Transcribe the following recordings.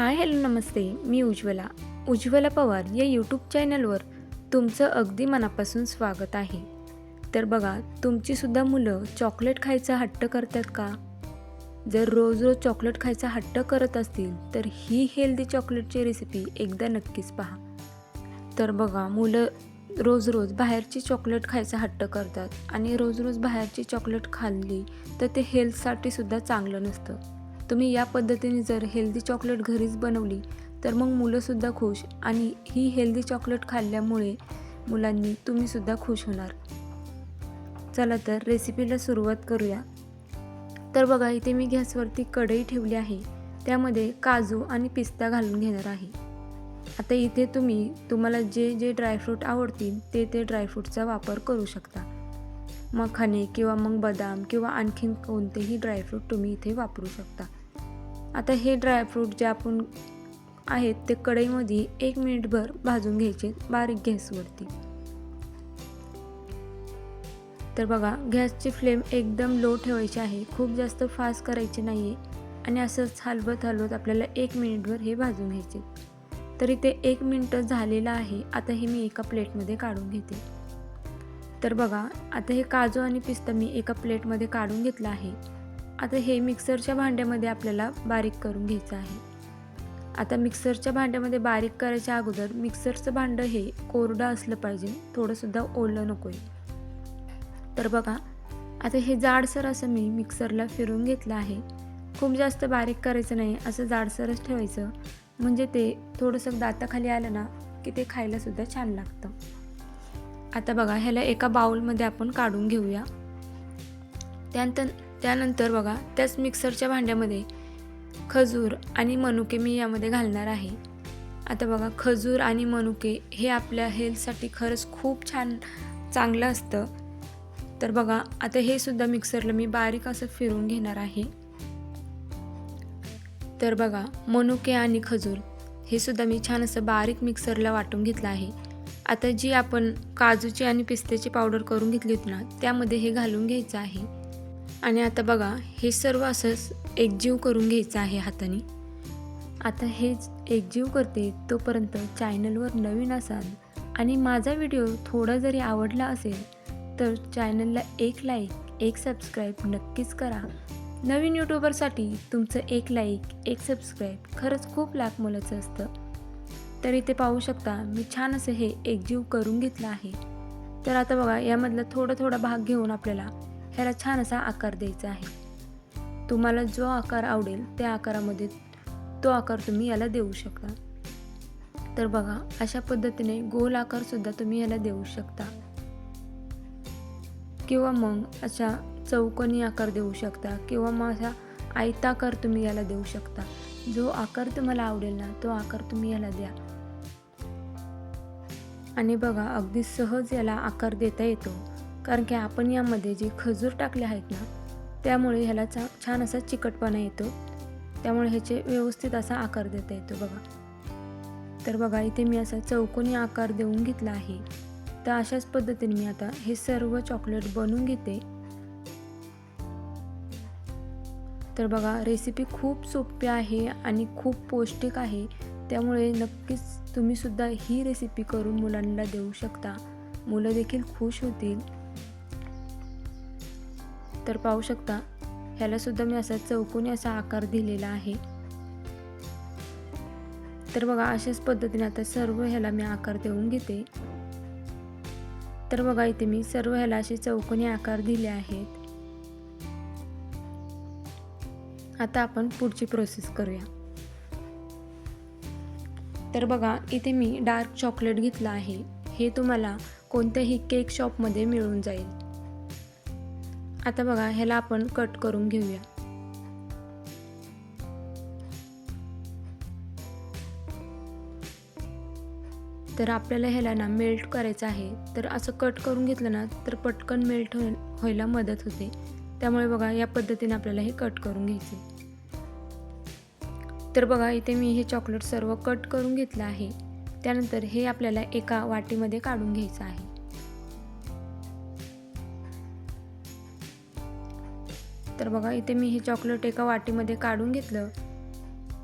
हाय hello नमस्ते. मी उज्ज्वला. उज्ज्वला पवार या यूट्यूब चॅनलवर तुमचं अगदी मनापासून स्वागत आहे. तर बघा तुमचीसुद्धा मुलं चॉकलेट खायचा हट्ट करतात का? जर रोज रोज चॉकलेट खायचा हट्ट करत असतील तर ही हेल्दी चॉकलेटची रेसिपी एकदा नक्कीच पहा. तर बघा मुलं रोज रोज बाहेरची चॉकलेट खायचा हट्ट करतात आणि रोज रोज बाहेरची चॉकलेट खाल्ली तर ते हेल्थसाठी सुद्धा चांगलं नसतं. तुम्ही या पद्धतीने जर हेल्दी चॉकलेट घरीच बनवली तर मग मुलंसुद्धा खुश आणि ही हेल्दी चॉकलेट खाल्ल्यामुळे मुलांनी तुम्हीसुद्धा खुश होणार. चला तर रेसिपीला सुरुवात करूया. तर बघा इथे मी गॅसवरती कढई ठेवली आहे. त्यामध्ये काजू आणि पिस्ता घालून घेणार आहे. आता इथे तुम्ही तुम्हाला जे जे ड्रायफ्रूट आवडतील ते ते ड्रायफ्रूटचा वापर करू शकता. मखाने किंवा मग बदाम किंवा आणखीन कोणतेही ड्रायफ्रूट तुम्ही इथे वापरू शकता. आता हे ड्रायफ्रूट जे आपण आहेत ते कढईमध्ये एक मिनिटभर भाजून घ्यायचे बारीक गॅसवरती तर बघा गॅसची फ्लेम एकदम लो ठेवायची आहे खूप जास्त फास्ट करायची नाही आहे आणि असंच हलवत हलवत आपल्याला एक मिनिटभर हे भाजून घ्यायचे. तरी ते एक मिनटं झालेलं आहे आता हे मी एका प्लेटमध्ये काढून घेते. तर बघा आता हे काजू आणि पिस्ता मी एका प्लेटमध्ये काढून घेतलं आहे. आता हे मिक्सरच्या भांड्यामध्ये आपल्याला बारीक करून घ्यायचं आहे. आता मिक्सरच्या भांड्यामध्ये बारीक करायच्या अगोदर मिक्सरचं भांडं हे कोरडं असलं पाहिजे. थोडंसुद्धा ओलं नको आहे तर बघा आता हे जाडसर असं मी मिक्सरला फिरून घेतलं आहे. खूप जास्त बारीक करायचं नाही असं जाडसरच ठेवायचं. म्हणजे ते थोडंसं दाताखाली आलं ना की ते खायलासुद्धा छान लागतं. आता बघा ह्याला एका बाउलमध्ये आपण काढून घेऊया. त्यानंतर त्यानंतर बघा त्याच मिक्सरच्या भांड्यामध्ये खजूर आणि मनुके मी यामध्ये घालणार आहे. आता बघा खजूर आणि मनुके हे आपल्या हेल्थसाठी खरंच खूप छान चांगलं असतं. तर बघा आता हे सुद्धा मिक्सरला मी बारीक असं फिरून घेणार आहे. तर बघा मनुके आणि खजूर हे सुद्धा मी छान असं बारीक मिक्सरला वाटून घेतलं आहे. आता जी आपण काजूची आणि पिस्त्याची पावडर करून घेतली होती ना त्यामध्ये हे घालून घ्यायचं आहे. आणि आता बघा हे सर्व असंच एकजीव करून घ्यायचं आहे हाताने. आता हेच एकजीव करते तोपर्यंत चॅनलवर नवीन असाल आणि माझा व्हिडिओ थोडा जरी आवडला असेल तर चॅनलला एक लाईक एक सबस्क्राईब नक्कीच करा. नवीन यूट्यूबरसाठी तुमचं एक लाईक एक सबस्क्राईब खरंच खूप लाख मोलाचं असतं. तर इथे पाहू शकता मी छान असं हे एकजीव करून घेतलं आहे. तर आता बघा यामधला थोडा थोडा भाग घेऊन आपल्याला ह्याला छान असा आकार द्यायचा आहे. तुम्हाला जो आकार आवडेल त्या आकारामध्ये तो आकार तुम्ही याला देऊ शकता. तर बघा अशा पद्धतीने गोल आकारसुद्धा तुम्ही याला देऊ शकता. किंवा मग अशा चौकोनी आकार देऊ शकता किंवा मग असा आयताकार तुम्ही याला देऊ शकता. जो आकार तुम्हाला आवडेल ना तो आकार तुम्ही याला द्या. आणि बघा अगदी सहज याला आकार देता येतो. कारण की आपण यामध्ये जे खजूर टाकले आहेत ना त्यामुळे ह्याला चा छान असा चिकटपणा येतो. त्यामुळे ह्याचे व्यवस्थित असा आकार देता येतो बघा. तर बघा इथे मी असा चौकोनी आकार देऊन घेतला आहे. तर अशाच पद्धतीने मी आता हे सर्व चॉकलेट बनवून घेते. तर बघा रेसिपी खूप सोपी आहे आणि खूप पौष्टिक आहे. त्यामुळे नक्कीच तुम्हीसुद्धा ही रेसिपी करून मुलांना देऊ शकता. मुलं देखील खुश होतील. तर पाहू शकता. ह्यालासुद्धा मी असा चौकोनी असा आकार दिलेला आहे. तर बघा अशाच पद्धतीने आता सर्व ह्याला मी आकार देऊन घेते. तर बघा इथे मी सर्व ह्याला असे चौकोनी आकार दिले आहेत. आता आपण पुढची प्रोसेस करूया. तर बघा इथे मी डार्क चॉकलेट घेतलं आहे. हे तुम्हाला कोणत्याही केक शॉपमध्ये मिळून जाईल. आता बघा ह्याला आपण कट करून घेऊया. तर आपल्याला ह्याला ना मेल्ट करायचं आहे. तर असं कट करून घेतलं ना तर पटकन मेल्ट हो व्हायला मदत होते. त्यामुळे बघा या पद्धतीने आपल्याला हे कट करून घ्यायचे. तर बघा इथे मी हे चॉकलेट सर्व कट करून घेतलं आहे. त्यानंतर हे आपल्याला एका वाटीमध्ये काढून घ्यायचं आहे. तर बघा इथे मी हे चॉकलेट एका वाटीमध्ये काढून घेतलं.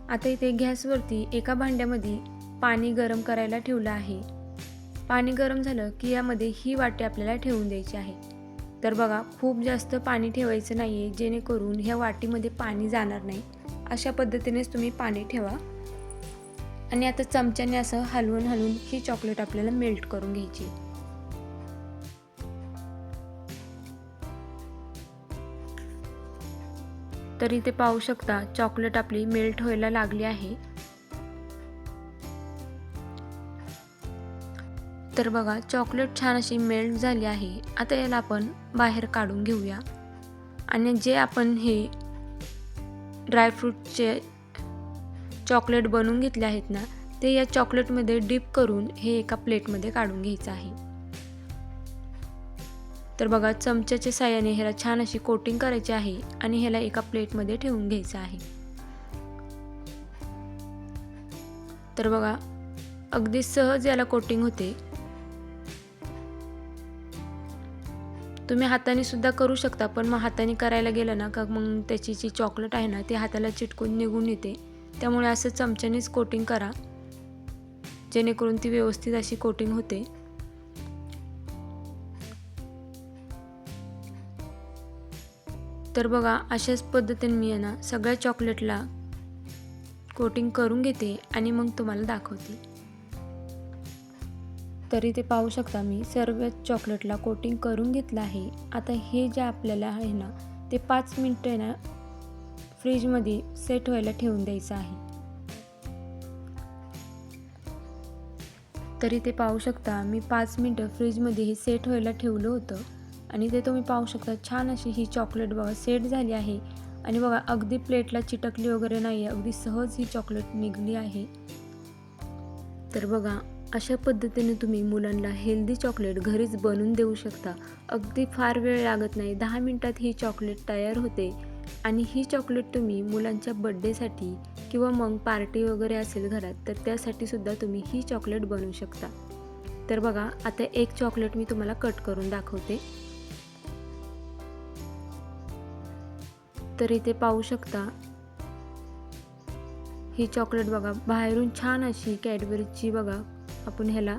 आता इथे गॅसवरती एका भांड्यामध्ये पाणी गरम करायला ठेवलं आहे. पाणी गरम झालं की यामध्ये ही वाटी आपल्याला ठेवून द्यायची आहे. तर बघा खूप जास्त पाणी ठेवायचं नाही आहे जेणेकरून ह्या वाटीमध्ये पाणी जाणार नाही. अशा पद्धतीनेच तुम्ही पाणी ठेवा. आणि आता चमच्याने असं हलवून हलवून ही चॉकलेट आपल्याला मेल्ट करून घ्यायची. तर इथे पाहू शकता चॉकलेट आपली मेल्ट व्हायला लागली आहे. तर बघा चॉकलेट छान अशी मेल्ट झाली आहे. आता याला आपण बाहेर काढून घेऊया. आणि जे आपण हे ड्रायफ्रूटचे चॉकलेट बनवून घेतले आहेत ना ते या चॉकलेटमध्ये डिप करून हे एका प्लेटमध्ये काढून घ्यायचं आहे. तर बघा चमच्याच्या साह्याने ह्याला छान अशी कोटिंग करायची आहे आणि ह्याला एका प्लेटमध्ये ठेवून घ्यायचं आहे. तर बघा अगदी सहज याला कोटिंग होते. तुम्ही हाताने सुद्धा करू शकता पण मग हाताने करायला गेलं ना का मग त्याची जी चॉकलेट आहे ना ती हाताला चिटकून निघून येते. त्यामुळे असं चमच्यानेच कोटिंग करा. जेणेकरून ती व्यवस्थित अशी कोटिंग होते. तर बघा अशाच पद्धतीने मी आहे ना सगळ्या चॉकलेटला कोटिंग करून घेते आणि मग तुम्हाला दाखवते. तरी ते पाहू शकता मी सर्व चॉकलेटला कोटिंग करून घेतलं आहे. आता हे जे आपल्याला आहे ना ते पाच मिनटं आहे ना फ्रीजमध्ये सेट व्हायला ठेवून द्यायचं आहे. तरी ते पाहू शकता मी पाच मिनटं फ्रीजमध्ये हे सेट व्हायला ठेवलं होतं. आणि ते तुम्ही पाहू शकता छान अशी ही चॉकलेट बघा सेट झाली आहे. आणि बघा अगदी प्लेटला चिटकली वगैरे नाही आहे अगदी सहज ही चॉकलेट निघली आहे. तर बघा अशा पद्धतीने तुम्ही मुलांना हेल्दी चॉकलेट घरीच बनवून देऊ शकता. अगदी फार वेळ लागत नाही दहा मिनटात ही चॉकलेट तयार होते. आणि ही चॉकलेट तुम्ही मुलांच्या बड्डेसाठी किंवा मग पार्टी वगैरे असेल घरात तर त्यासाठी सुद्धा तुम्ही ही चॉकलेट बनवू शकता. तर बघा आता एक चॉकलेट मी तुम्हाला कट करून दाखवते. तर इथे पाहू शकता. ही चॉकलेट बघा बाहेरून छान अशी कॅडबरीची बघा आपण ह्याला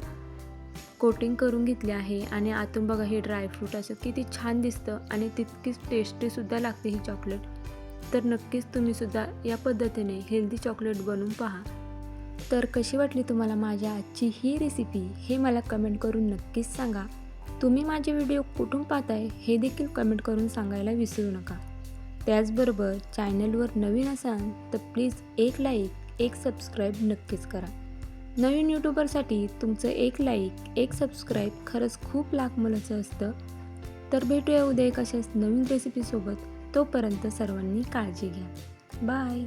कोटिंग करून घेतली आहे आणि आतून बघा हे ड्रायफ्रूट असं किती छान दिसतं आणि तितकीच टेस्टीसुद्धा लागते ही चॉकलेट तर नक्कीच तुम्हीसुद्धा या पद्धतीने हेल्दी चॉकलेट बनवून पहा. तर कशी वाटली तुम्हाला माझ्या आजची ही रेसिपी हे मला कमेंट करून नक्कीच सांगा. तुम्ही माझे व्हिडिओ कुठून पाहताय हे देखील कमेंट करून सांगायला विसरू नका. त्याचबरोबर चॅनलवर नवीन असाल तर प्लीज एक लाईक एक सबस्क्राईब नक्कीच करा. नवीन यूट्यूबरसाठी तुमचं एक लाईक एक सबस्क्राईब खरंच खूप लाखमोलाचं असतं. तर भेटूया उद्या एक अशाच नवीन रेसिपीसोबत तोपर्यंत सर्वांनी काळजी घ्या. बाय